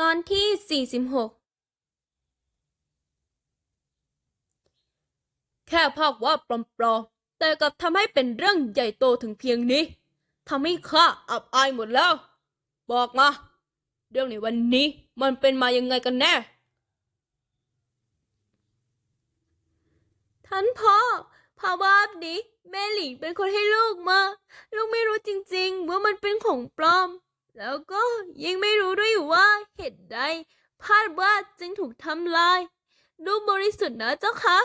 ตอนที่ 46 แค่ภาพว่าปลอมๆ แต่กลับทำให้เป็นเรื่องใหญ่โตถึงเพียงนี้ทำให้ข้าอับอายหมดแล้ว บอกมา เรื่องในวันนี้มันเป็นมายังไงกันแน่ ท่านพ่อภาวาดนี้ แม่หลิงเป็นคนให้ลูกมา ลูกไม่รู้จริงๆ ว่ามันเป็นของปลอม แล้วก็ยังไม่รู้ด้วยว่าเหตุใดภาพวาดจึงถูกทำลาย ดูบริสุทธิ์นะเจ้าคะ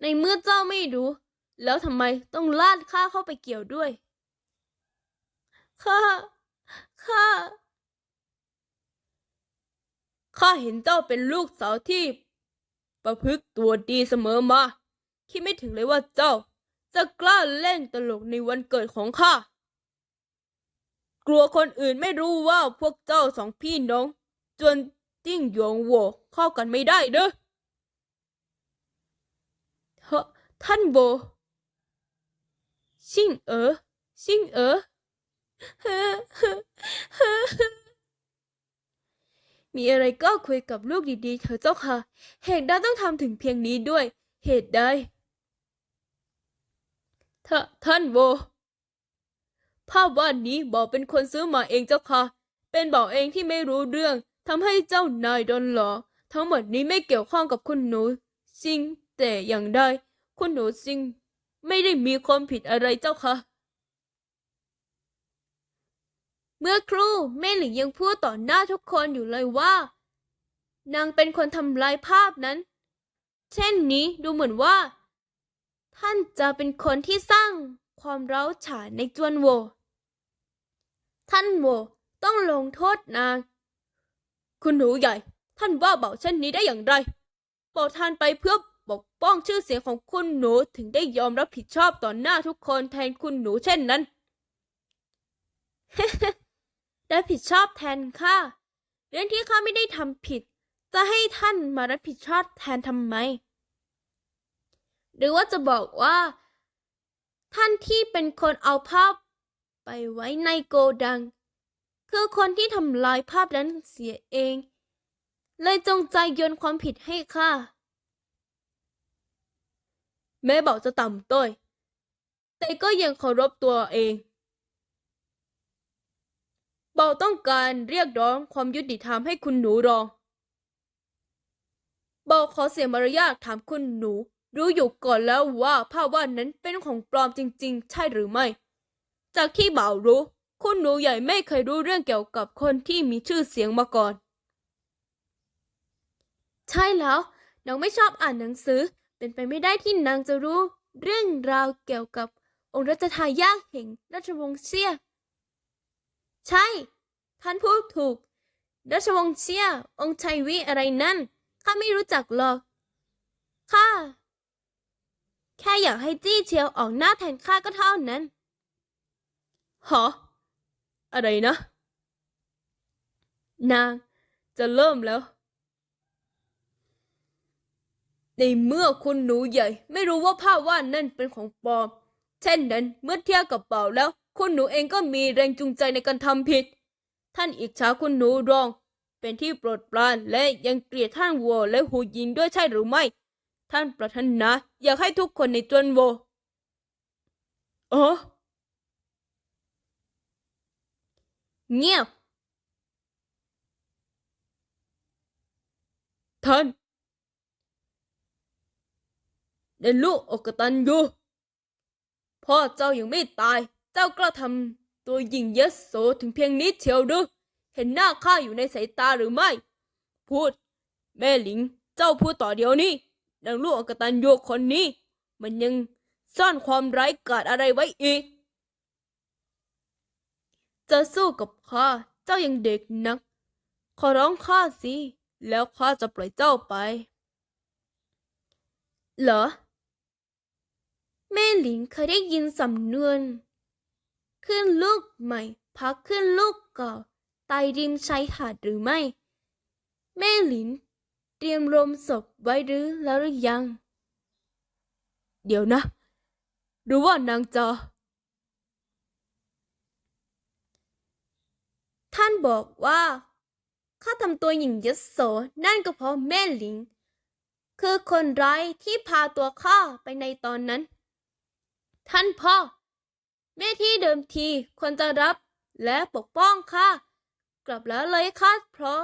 ในเมื่อเจ้าไม่รู้ แล้วทำไมต้องลาดข้าเข้าไปเกี่ยวด้วยข้าข้าข้าเห็นเจ้าเป็นลูกสาวที่ ประพฤติตัวดีเสมอมา คิดไม่ถึงเลยว่าเจ้า จะกล้าเล่นตลกในวันเกิดของข้า กลัวคนอื่นไม่รู้ว่าพวกเจ้าสองพี่น้อง จนติ้งหยงโหวเข้ากันไม่ได้เด้อเฮ้อท่านโบชิงเอ๋อชิงเอ๋อมีอะไรก็คุยกับลูกดีๆเถอะเจ้าค่ะ เหตุใดต้องทำถึงเพียงนี้ด้วย เหตุใดท่าท่านโว ภาพวาดนี้บอกเป็นคนซื้อมาเองเจ้าค่ะ เป็นบอกเองที่ไม่รู้เรื่องทำให้เจ้านายโดนหลอ ทั้งหมดนี้ไม่เกี่ยวข้องกับคุณหนูซิงแต่อย่างใดคุณหนูซิง ไม่ได้มีความผิดอะไรเจ้าค่ะ เมื่อครู่แม่หลิงยังพูดต่อหน้าทุกคนอยู่เลยว่า นางเป็นคนทำลายภาพนั้น เช่นนี้ดูเหมือนว่า ท่านจะเป็นคนที่สร้างความร้าวฉานในจวนโว ท่านโวต้องลงโทษนาง คุณหนูใหญ่ ท่านว่าเบาเช่นนี้ได้อย่างไรบอกท่านไปเพื่อปกป้องชื่อเสียงของคุณหนูถึงได้ยอมรับผิดชอบต่อหน้าทุกคนแทนคุณหนูเช่นนั้น ได้ผิดชอบแทนข้าเรื่องที่ข้าไม่ได้ทำผิด จะให้ท่านมารับผิดชอบแทนทำไม หรือว่าจะบอกว่า ท่านที่เป็นคนเอาภาพ ไปไว้ในโกดัง คือคนที่ทำลายภาพนั้นเสียเอง เลยจงใจโยนความผิดให้ข้าแม่บอกจะต่ำต้อย แต่ก็ยังเคารพตัวเองเบาต้องการเรียกร้องความยุติธรรมให้คุณหนูรองเบาขอเสียมารยาทถามคุณหนู รู้อยู่ก่อนแล้วว่าภาพวาดนั้นเป็นของปลอมจริง ๆ ใช่หรือไม่ จากที่เบารู้ คุณหนูใหญ่ไม่เคยรู้เรื่องเกี่ยวกับคนที่มีชื่อเสียงมาก่อน ใช่แล้วนางไม่ชอบอ่านหนังสือ เป็นไปไม่ได้ที่นางจะรู้ เรื่องราวเกี่ยวกับองค์รัชทายาทแห่งราชวงศ์เซี่ยใช่ ท่านพูดถูก ราชวงศ์เชี่ยองค์ชัยวิอะไรนั่น ข้าไม่รู้จักหรอก ข้า แค่อยากให้จี้เชียวออกหน้าแทนข้าก็เท่านั้น หออะไรนะ นางจะเริ่มแล้ว ในเมื่อคุณหนูใหญ่ ไม่รู้ว่าภาพวาดนั่นเป็นของปลอม เช่นนั้นเมื่อเทียบกับเป่าแล้ว คุณหนูเองก็มีแรงจูงใจในการทำผิด ท่านอิจฉาคุณหนูรอง เป็นที่โปรดปรานและยังเกลียดท่านวัวและหูยินด้วยใช่หรือไม่ ท่านปรารถนาอยากให้ทุกคนในจวนโวเออ เงียบ ท่านในลูกอกตันยูพ่อเจ้ายังไม่ตาย เจ้ากล้าทำตัวหยิ่งยโสถึงเพียงนี้เชียวหรือเห็นหน้าข้าอยู่ในสายตาหรือไม่ พูด แม่หลิง เจ้าพูดต่อเดียวนี้นางลูกอกตันยูคนนี้ มันยังซ่อนความร้ายกาจอะไรไว้อีก จะสู้กับข้าเจ้ายังเด็กนัก ขอร้องข้าสิ แล้วข้าจะปล่อยเจ้าไป เหรอ แม่หลิงเคยได้ยินสำนวน ขึ้นลูกใหม่ พักขึ้นลูกเก่าตายริมชายหาดหรือไม่ แม่หลิน เตรียมรมศพไว้หรือแล้วหรือยัง เดี๋ยวนะ หรือว่านางจอ ท่านบอกว่าข้าทำตัวหยิ่งยโสนั่นก็เพราะแม่หลิง คือคนร้ายที่พาตัวข้าไปในตอนนั้น ท่านพ่อ แม่ที่เดิมทีควรจะรับและปกป้องข้ากลับแล้วเลยค่ะเพราะ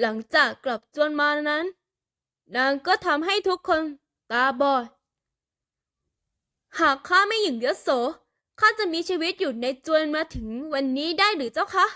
หลังจากกลับจวนมานั้น นางก็ทำให้ทุกคนตาบอด หากข้าไม่หยิ่งยโส ข้าจะมีชีวิตอยู่ในจวนมาถึงวันนี้ได้หรือเจ้าคะ